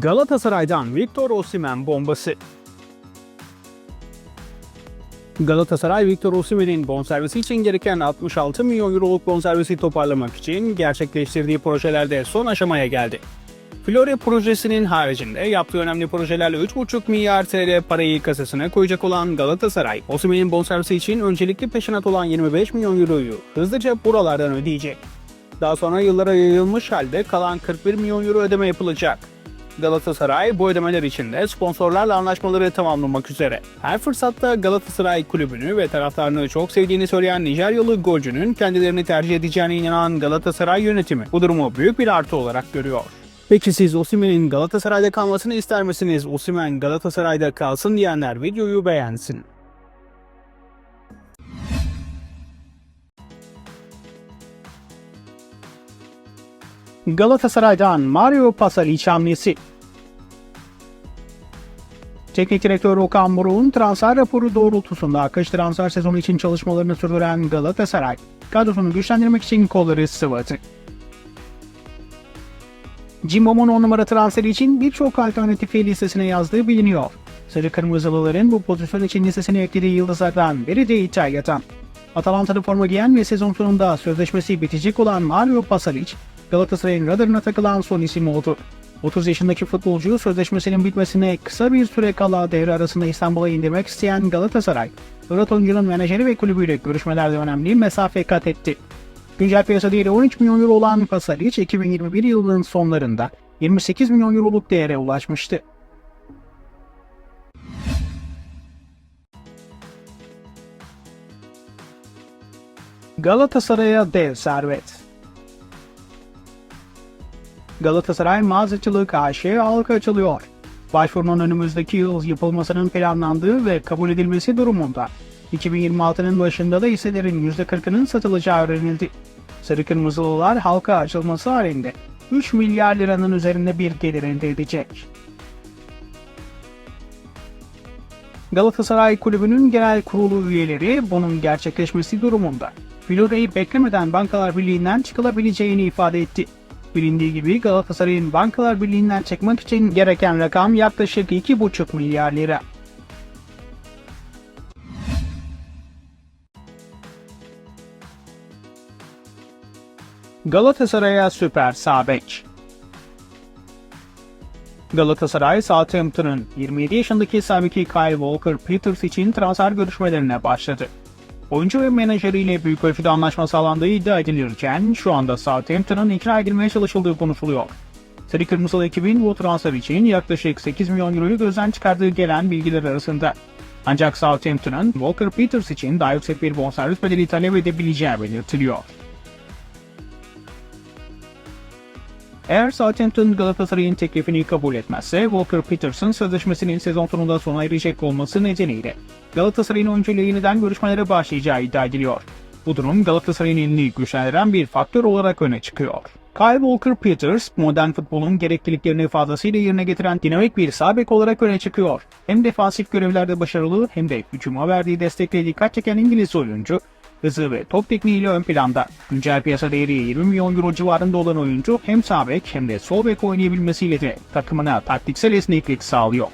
Galatasaray'dan Victor Osimhen bombası. Galatasaray Victor Osimhen'in bonservisi için gereken 66 milyon euroluk bonservisi toparlamak için gerçekleştirdiği projelerde son aşamaya geldi. Florya projesinin haricinde yaptığı önemli projelerle 3,5 milyar TL parayı kasasına koyacak olan Galatasaray, Osimhen'in bonservisi için öncelikli peşinat olan 25 milyon euroyu hızlıca buralardan ödeyecek. Daha sonra yıllara yayılmış halde kalan 41 milyon euro ödeme yapılacak. Galatasaray bu ödemeler için de sponsorlarla anlaşmaları tamamlamak üzere. Her fırsatta Galatasaray kulübünü ve taraftarını çok sevdiğini söyleyen Nijeryalı golcünün kendilerini tercih edeceğine inanan Galatasaray yönetimi bu durumu büyük bir artı olarak görüyor. Peki siz Osimhen'in Galatasaray'da kalmasını ister misiniz? Osimhen Galatasaray'da kalsın diyenler videoyu beğensin. Galatasaray'dan Mario Pasalic hamlesi. Teknik direktör Okan Buruk'un transfer raporu doğrultusunda kış transfer sezonu için çalışmalarını sürdüren Galatasaray, kadrosunu güçlendirmek için kolları sıvadı. Cimbom'un 10 numara transferi için birçok alternatifi listesine yazdığı biliniyor. Sarı Kırmızılıların bu pozisyon için listesine eklediği yıldızlardan biri de İtalya'dan. Atalanta'da forma giyen ve sezon sonunda sözleşmesi bitecek olan Mario Pasalic, Galatasaray'ın radarına takılan son isim oldu. 30 yaşındaki futbolcu sözleşmesinin bitmesine kısa bir süre kala devre arasında İstanbul'a indirmek isteyen Galatasaray, Fırat oyuncunun menajeri ve kulübüyle görüşmelerde önemli mesafe kat etti. Güncel piyasa değeri 13 milyon euro olan Pasalic 2021 yılının sonlarında 28 milyon euroluk değere ulaşmıştı. Galatasaray'a dev servet. Galatasaray Mağazacılık AŞ halka açılıyor. Başvurunun önümüzdeki yıl yapılmasının planlandığı ve kabul edilmesi durumunda 2026'nın başında da hisselerin %40'ının satılacağı öğrenildi. Sarı Kırmızılılar halka açılması halinde 3 milyar liranın üzerinde bir gelir elde edecek. Galatasaray Kulübü'nün genel kurulu üyeleri bunun gerçekleşmesi durumunda Florya'yı beklemeden Bankalar Birliği'nden çıkılabileceğini ifade etti. Bilindiği gibi Galatasaray'ın Bankalar Birliği'nden çıkmak için gereken rakam yaklaşık 2,5 milyar lira. Galatasaray'a süper sağ. Galatasaray Southampton'ın 27 yaşındaki sabiki Kyle Walker-Peters için transfer görüşmelerine başladı. Oyuncu ve menajeriyle büyük ölçüde anlaşma sağlandığı iddia edilirken şu anda Southampton'ın ikna edilmeye çalışıldığı konuşuluyor. Sarı Kırmızılı ekibin bu transfer için yaklaşık 8 milyon euroyu gözden çıkardığı gelen bilgiler arasında. Ancak Southampton'ın Walker Peters için daha yüksek bir bonservis bedeli talep edebileceği belirtiliyor. Eğer Southampton Galatasaray'ın teklifini kabul etmezse Walker Peterson sözleşmesinin sezon sonunda sona erecek olması nedeniyle Galatasaray'ın oyuncuyla yeniden görüşmelere başlayacağı iddia ediliyor. Bu durum Galatasaray'ın elini güçlendiren bir faktör olarak öne çıkıyor. Kyle Walker-Peters, modern futbolun gerekliliklerini fazlasıyla yerine getiren dinamik bir sağ bek olarak öne çıkıyor. Hem defansif görevlerde başarılı hem de hücuma verdiği destekle dikkat çeken İngiliz oyuncu, hızı ve top tekniğiyle ön planda. Güncel piyasa değeri 20 milyon euro civarında olan oyuncu hem sağ bek hem de sol bek oynayabilmesiyle de takımına taktiksel esneklik sağlıyor.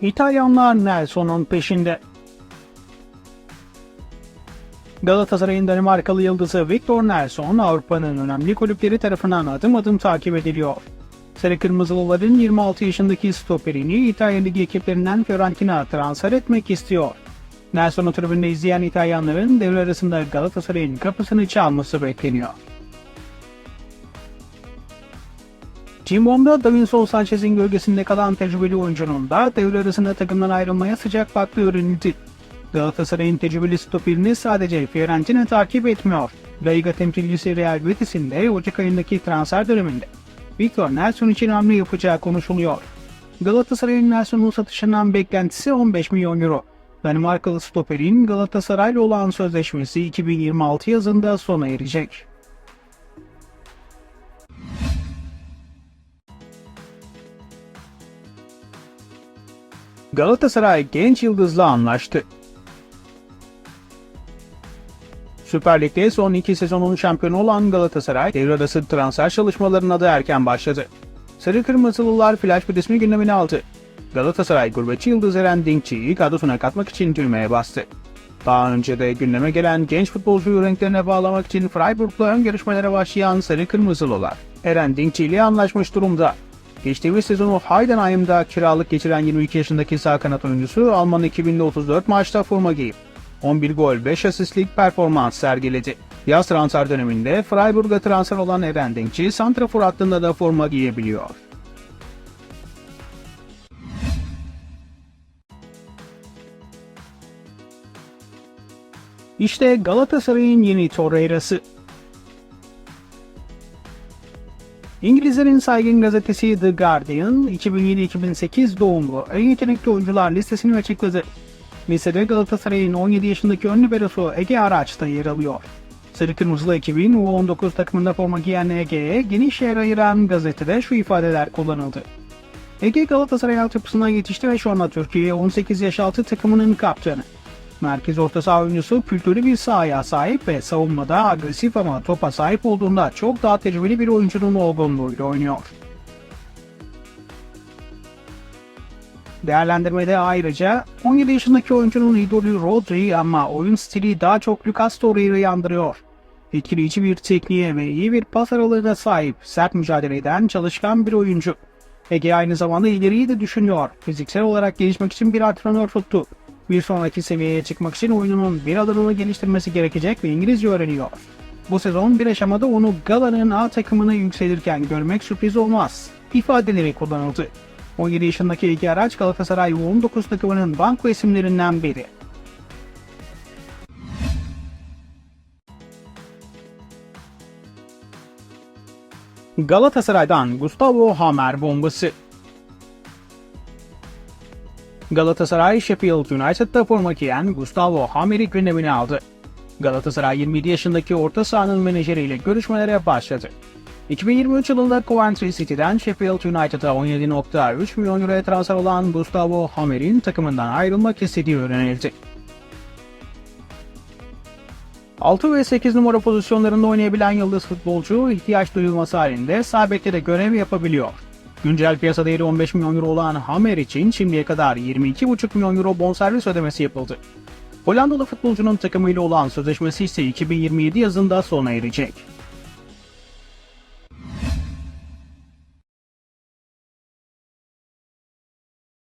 İtalyanlar Nelson'un peşinde. Galatasaray'ın Danimarkalı yıldızı Victor Nelson Avrupa'nın önemli kulüpleri tarafından adım adım takip ediliyor. Sarı Kırmızılıların 26 yaşındaki stoperini İtalya Ligi ekiplerinden Fiorentina transfer etmek istiyor. Nelson'u tribünde izleyen İtalyanların devre arasında Galatasaray'ın kapısını çalması bekleniyor. Cimbom'da Davinson Sanchez'in gölgesinde kalan tecrübeli oyuncunun da devre arasında takımdan ayrılmaya sıcak baktığı öğrenildi. Galatasaray'ın tecrübeli stoperini sadece Fiorentina takip etmiyor. La Liga temsilcisi Real Betis'in de Ocak ayındaki transfer döneminde Victor Nelson için hamle yapacağı konuşuluyor. Galatasaray'ın Nelson'un satışından beklentisi 15 milyon euro. Danimarkalı stoperin Galatasaray'la olan sözleşmesi 2026 yazında sona erecek. Galatasaray genç yıldızla anlaştı. Süper Lig'de son iki sezonun şampiyonu olan Galatasaray devre arası transfer çalışmalarına da erken başladı. Sarı Kırmızılılar flash bir ismi gündemine aldı. Galatasaray gurbetçi yıldız Eren Dinkçi'yi kadrosuna katmak için düğmeye bastı. Daha önce de gündeme gelen genç futbolcuyu renklerine bağlamak için Freiburg'la ön görüşmelere başlayan Sarı Kırmızılılar, Eren Dinkçi ile anlaşmış durumda. Geçtiğimiz sezonu Heidenheim'da kiralık geçiren 22 yaşındaki sağ kanat oyuncusu Alman 2034 maçta forma giyip 11 gol 5 asistlik performans sergiledi. Yaz transfer döneminde Freiburg'a transfer olan Eren Dinkçi, Santrafor hattında da forma giyebiliyor. İşte Galatasaray'ın yeni Torreira'sı. İngilizlerin saygın gazetesi The Guardian, 2007-2008 doğumlu en yetenekli oyuncular listesini açıkladı. Listede Galatasaray'ın 17 yaşındaki ön liberosu Ege Araç da yer alıyor. Sarı Kırmızılı ekibin U19 takımında forma giyen Ege'ye geniş yer ayıran gazetede şu ifadeler kullanıldı. Ege Galatasaray altyapısından yetişti ve şu anda Türkiye 18 yaş altı takımının kaptanı. Merkez orta saha oyuncusu kültürlü bir sahaya sahip ve savunmada agresif ama topa sahip olduğunda çok daha tecrübeli bir oyuncunun olgunluğuyla oynuyor. Değerlendirmede ayrıca 17 yaşındaki oyuncunun idolü Rodri ama oyun stili daha çok Lucas Torreira'yı andırıyor. Etkileyici bir tekniğe ve iyi bir pas aralığına sahip, sert mücadele eden çalışkan bir oyuncu. Ege aynı zamanda ileriyi de düşünüyor. Fiziksel olarak gelişmek için bir antrenör tuttu. Bir sonraki seviyeye çıkmak için oyununun bir adımını geliştirmesi gerekecek ve İngilizce öğreniyor. Bu sezon bir aşamada onu Gala'nın A takımına yükselirken görmek sürpriz olmaz. İfadeleri kullanıldı. 17 yaşındaki Ege Araç Galatasaray U19 takımının banko isimlerinden biri. Galatasaray'dan Gustavo Hamer bombası. Galatasaray Sheffield United'da forma giyen Gustavo Hamer'i gündemine aldı. Galatasaray 27 yaşındaki orta sahanın menajeriyle görüşmelere başladı. 2023 yılında Coventry City'den Sheffield United'a 17.3 milyon euroya transfer olan Gustavo Hamer'in takımından ayrılmak istediği öğrenildi. 6 ve 8 numara pozisyonlarında oynayabilen yıldız futbolcu ihtiyaç duyulması halinde sağ bekte de görev yapabiliyor. Güncel piyasa değeri 15 milyon euro olan Hammer için şimdiye kadar 22,5 milyon euro bonservis ödemesi yapıldı. Hollandalı futbolcunun takımıyla olan sözleşmesi ise 2027 yazında sona erecek.